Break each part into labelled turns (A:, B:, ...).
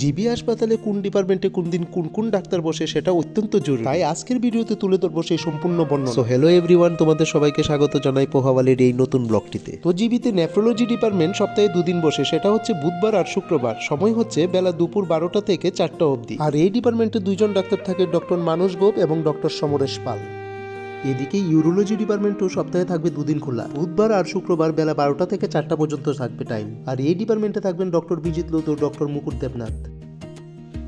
A: GB হাসপাতালে কোন ডিপার্টমেন্টে কোন দিন কোন কোন ডাক্তার বসে সেটা অত্যন্ত জরুরি। তাই আজকের ভিডিওতে তুলে ধরবো সেই সম্পূর্ণ বর্ণনা। সো হ্যালো এভরিওয়ান তোমাদের সবাইকে স্বাগত জানাই পোহাওয়ালের এই নতুন ব্লগটিতে। তো জিবিতে নেফ্রোলজি ডিপার্টমেন্ট সপ্তাহে দুদিন বসে, সেটা হচ্ছে বুধবার আর শুক্রবার। সময় হচ্ছে বেলা দুপুর বারোটা থেকে চারটা অবধি। আর এই ডিপার্টমেন্টে দুইজন ডাক্তার থাকে ডক্টর মানস গোপ এবং ডক্টর সমরেশ পাল। এদিকে ইউরোলজি ডিপার্টমেন্টও সপ্তাহে থাকবে দুদিন খোলা। বুধবার আর শুক্রবার বেলা বারোটা থেকে চারটা পর্যন্ত থাকবে টাইম আর এই ডিপার্টমেন্টে থাকবেন ডক্টর বিজিত লোত ও ডক্টর মুকুট দেবনাথ।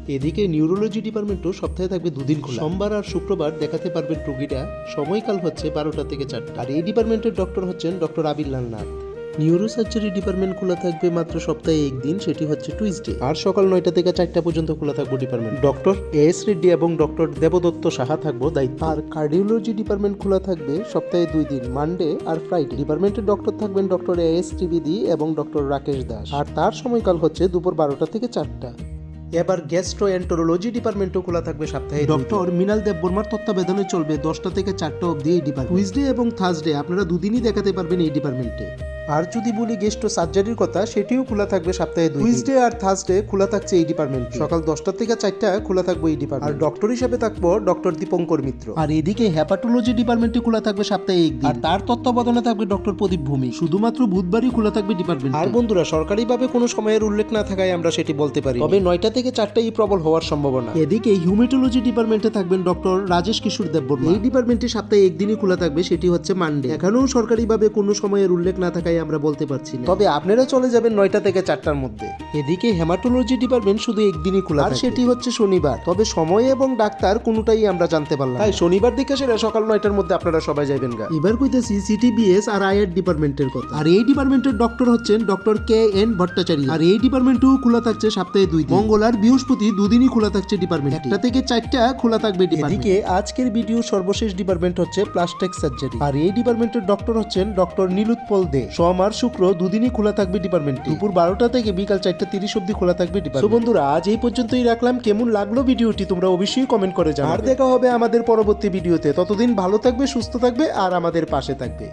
A: এদিকে নিউরোলজি ডিপার্টমেন্টও সপ্তাহে থাকবে দুদিন খোলা। সোমবার আর শুক্রবার দেখাতে পারবেন রুগীরা। সময়কাল হচ্ছে বারোটা থেকে চারটা। আর এই ডিপার্টমেন্টের ডক্টর হচ্ছেন ডক্টর আবিল্লাল নাথ। নিউরো সার্জারি ডিপার্টমেন্ট খোলা থাকবে মাত্র সপ্তাহে একদিন সেটি হচ্ছে টুইসডে আর সকাল নয়টা থেকে চারটা পর্যন্ত খোলা থাকবে ডিপার্টমেন্ট ডক্টর এস রেড্ডি এবং ডক্টর দেবদত্ত সাহা থাকব দায়িত্ব। আর কার্ডিওলজি ডিপার্টমেন্ট খোলা থাকবে সপ্তাহে দুই দিন মানডে আর ফ্রাইডে ডিপার্টমেন্টের ডক্টর থাকবেন ডক্টর এস ত্রিবেদী এবং ডক্টর রাকেশ দাস। আর তার সময়কাল হচ্ছে দুপুর বারোটা থেকে চারটা। এবার গ্যাস্ট্রো এন্টোরোলজি ডিপার্টমেন্টও খোলা থাকবে সপ্তাহে ডক্টর মিনাল দেব বর্মার তত্ত্বাবধানে চলবে দশটা থেকে চারটা অবধি এই ডিপার্টমেন্ট টুইসডে এবং থার্সডে আপনারা দুদিনই দেখাতে পারবেন এই ডিপার্টমেন্টে আর যদি বলি গেস্টো সার্জারির কথা সেটিও খোলা থাকবে সপ্তাহে দুই টুইসডে আর থার্সডে খোলা থাকছে এই ডিপার্টমেন্ট সকাল দশটা থেকে চারটা খোলা থাকবে এই ডিপার্টমেন্ট আর ডক্টর হিসেবে থাকব ডক্টর দীপঙ্কর মিত্র। আর এদিকে হ্যাপাটোলজি ডিপার্টমেন্টে খোলা থাকবে সপ্তাহে একদিন। আর তার তত্ত্বাবধানে থাকবে ডক্টর প্রদীপ ভূমি। শুধুমাত্র বুধবারই খোলা থাকবে ডিপার্টমেন্ট আর বন্ধুরা সরকারিভাবে কোনো সময়ের উল্লেখ না থাকায় আমরা সেটি বলতে পারি। তবে নয়টা থেকে চারটাই প্রবল হওয়ার সম্ভাবনা। এদিকে হিউমেটোলজি ডিপার্টমেন্টে থাকবেন ডক্টর রাজেশ কিশোর দেববর্মা। এই ডিপার্টমেন্টে সপ্তাহে একদিনই খোলা থাকবে সেটি হচ্ছে মানডে এখানেও সরকারিভাবে কোনো সময়ের উল্লেখ না থাকায় আমরা বলতে পারছি না। তবে আপনারা চলে যাবেন নয়টা থেকে চারটার মধ্যে। এদিকে হেমাটোলজি ডিপার্টমেন্ট শুধু একদিনই খোলা আর সেটি হচ্ছে শনিবার তবে সময় এবং ডাক্তার কোনোটাই আমরা জানতে পারলাম তাই শনিবার দিকে সেটা সকাল নয়টার মধ্যে আপনারা সবাই যাবেন গা। এবার কইতেছি সিটিবিএস আর আইআর ডিপার্টমেন্টের কথা। আর এই ডিপার্টমেন্টের ডক্টর হচ্ছেন ডক্টর কে এন ভট্টাচার্য। আর এই ডিপার্টমেন্টও খোলা থাকছে সপ্তাহে দুই দিন। মঙ্গল আর বৃহস্পতি দুদিনই খোলা থাকছে ডিপার্টমেন্ট। একটা থেকে চারটা খোলা থাকবে এদিকে আজকের ভিডিও সর্বশেষ ডিপার্টমেন্ট হচ্ছে প্লাস্টিক সার্জারি। আর এই ডিপার্টমেন্টের ডক্টর হচ্ছেন ডক্টর নীলুৎপল দে। সোম আর শুক্র দুদিনই খোলা থাকবে ডিপার্টমেন্ট দুপুর বারোটা থেকে বিকাল চারটা তিরিশ অব্দি খোলা থাকবে ডিপার্টমেন্ট বন্ধুরা আজ এই পর্যন্তই রাখলাম। কেমন লাগল ভিডিওটি তোমরা অবশ্যই কমেন্ট করে জানাবে। আর দেখা হবে আমাদের পরবর্তী ভিডিওতে। ততদিন ভালো থাকবে সুস্থ থাকবে আর আমাদের পাশে থাকবে।